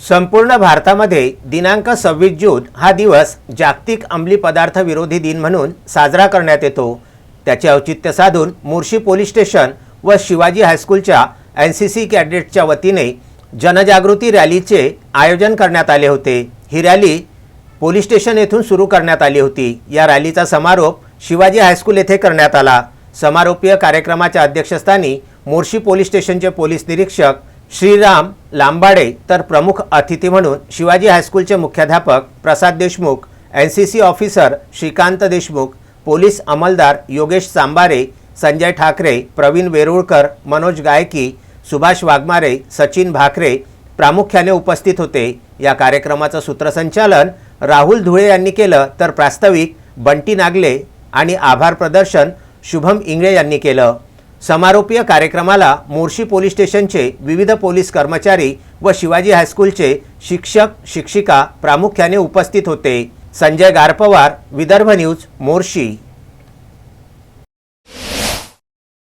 संपूर्ण भारतामध्ये दिनांक सव्वीस जून हा दिवस जागतिक अंमली पदार्थ विरोधी दिन म्हणून साजरा करण्यात येतो. त्याचे औचित्य साधून मुर्शी पोलीस स्टेशन व शिवाजी हायस्कूलच्या एन सी सी कॅडेटच्या वतीने जनजागृती रॅलीचे आयोजन करण्यात आले होते. ही रॅली पोलीस स्टेशन येथून सुरू करण्यात आली होती. या रॅलीचा समारोप शिवाजी हायस्कूल येथे करण्यात आला. समारोपीय कार्यक्रमाच्या अध्यक्षस्थानी मोर्शी पोलीस स्टेशनचे पोलीस निरीक्षक श्रीराम लांबाडे तर प्रमुख अतिथी म्हणून शिवाजी हायस्कूलचे मुख्याध्यापक Prasad Deshmukh N C C officer Shrikant Deshmukh police अंमलदार Yogesh Sambare Sanjay Thackeray Pravin Verulkar Manoj Gayki Subhash Waghmare Sachin Bhakare प्रामुख्याने उपस्थित होते. या कार्यक्रमाचं सूत्रसंचालन राहुल धुळे यांनी केलं तर प्रास्ताविक बंटी नागले आणि आभार प्रदर्शन शुभम इंगळे यांनी केलं. समारोपीय कार्यक्रमाला मोर्शी पोलीस स्टेशनचे विविध पोलीस कर्मचारी व शिवाजी हायस्कूलचे शिक्षक शिक्षिका प्रामुख्याने उपस्थित होते. संजय गारपवार विदर्भ न्यूज मोर्शी.